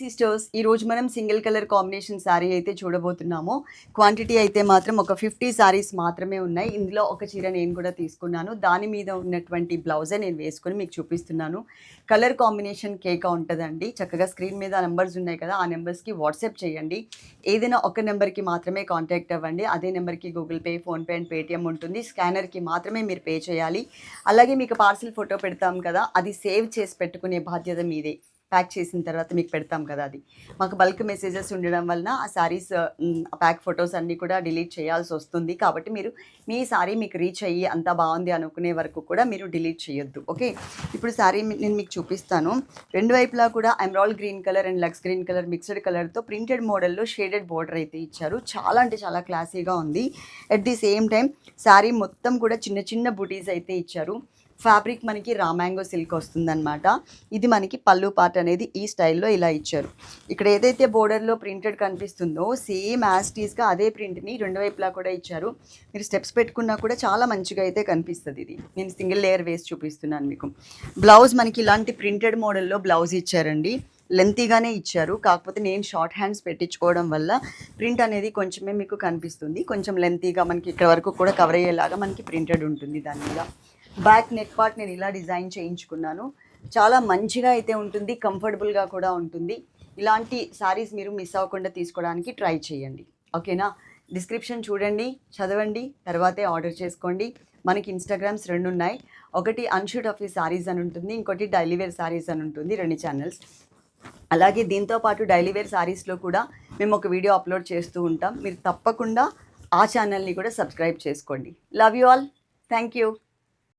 Sisters ఈ రోజు మనం సింగిల్ కలర్ కాంబినేషన్ శారీ అయితే చూడబోతున్నాము. క్వాంటిటీ అయితే మాత్రం ఒక ఫిఫ్టీ శారీస్ మాత్రమే ఉన్నాయి. ఇందులో ఒక చీర నేను కూడా తీసుకున్నాను. దాని మీద ఉన్నటువంటి బ్లౌజే నేను వేసుకొని మీకు చూపిస్తున్నాను. కలర్ కాంబినేషన్ కేక ఉంటుందండి. చక్కగా స్క్రీన్ మీద నెంబర్స్ ఉన్నాయి కదా ఆ నెంబర్స్కి వాట్సాప్ చేయండి. ఏదైనా ఒక నెంబర్కి మాత్రమే కాంటాక్ట్ అవ్వండి. అదే నెంబర్కి Google Pay PhonePe and Paytm ఉంటుంది. స్కానర్కి మాత్రమే మీరు పే చేయాలి. అలాగే మీకు పార్సిల్ ఫోటో పెడతాం కదా అది సేవ్ చేసి పెట్టుకునే బాధ్యత మీదే. ప్యాక్ చేసిన తర్వాత మీకు పెడతాం కదా అది. మాకు బల్క్ మెసేజెస్ ఉండడం వలన ఆ శారీస్ ప్యాక్ ఫొటోస్ అన్నీ కూడా డిలీట్ చేయాల్సి వస్తుంది. కాబట్టి మీరు మీ శారీ మీకు రీచ్ అయ్యి అంతా బాగుంది అనుకునే వరకు కూడా మీరు డిలీట్ చేయొద్దు. ఓకే? ఇప్పుడు శారీ నేను మీకు చూపిస్తాను. రెండు వైపులా కూడా emerald green colour and lux green colour mixed కలర్తో ప్రింటెడ్ మోడల్లో షేడెడ్ బోర్డర్ అయితే ఇచ్చారు. చాలా అంటే చాలా క్లాసీగా ఉంది. At the same time sari మొత్తం కూడా చిన్న చిన్న బుటీస్ అయితే ఇచ్చారు. ఫ్యాబ్రిక్ మనకి రామాంగో సిల్క్ వస్తుందన్నమాట. ఇది మనకి పళ్ళు పార్ట్ అనేది ఈ స్టైల్లో ఇలా ఇచ్చారు. ఇక్కడ ఏదైతే బోర్డర్లో ప్రింటెడ్ కనిపిస్తుందో సేమ్ యాస్టీస్గా అదే ప్రింట్ని రెండు వైపులా కూడా ఇచ్చారు. మీరు స్టెప్స్ పెట్టుకున్నా కూడా చాలా మంచిగా అయితే కనిపిస్తుంది ఇది. నేను సింగిల్ లేయర్ వేసి చూపిస్తున్నాను మీకు. బ్లౌజ్ మనకి ఇలాంటి ప్రింటెడ్ మోడల్లో బ్లౌజ్ ఇచ్చారండి. లెంతీగానే ఇచ్చారు. కాకపోతే నేను షార్ట్ హ్యాండ్స్ పెట్టించుకోవడం వల్ల ప్రింట్ అనేది కొంచెమే మీకు కనిపిస్తుంది. కొంచెం లెంతీగా మనకి ఇక్కడ వరకు కూడా కవర్ అయ్యేలాగా మనకి ప్రింటెడ్ ఉంటుంది దాని మీద. బ్యాక్ నెక్ పార్ట్ నేను ఇలా డిజైన్ చేయించుకున్నాను. చాలా మంచిగా అయితే ఉంటుంది కంఫర్టబుల్గా కూడా ఉంటుంది. ఇలాంటి శారీస్ మీరు మిస్ అవ్వకుండా తీసుకోవడానికి ట్రై చేయండి. ఓకేనా? డిస్క్రిప్షన్ చూడండి చదవండి తర్వాతే ఆర్డర్ చేసుకోండి. మనకి ఇన్స్టాగ్రామ్స్ రెండు ఉన్నాయి. ఒకటి అన్షూట్ ఆఫ్ శారీస్ అని ఉంటుంది ఇంకోటి డైలీవేర్ శారీస్ అని ఉంటుంది రెండు ఛానల్స్ అలాగే దీంతో పాటు డైలీవేర్ శారీస్లో కూడా మేము ఒక వీడియో అప్లోడ్ చేస్తూ ఉంటాం. మీరు తప్పకుండా ఆ ఛానల్ని కూడా సబ్స్క్రైబ్ చేసుకోండి. Love you all thank you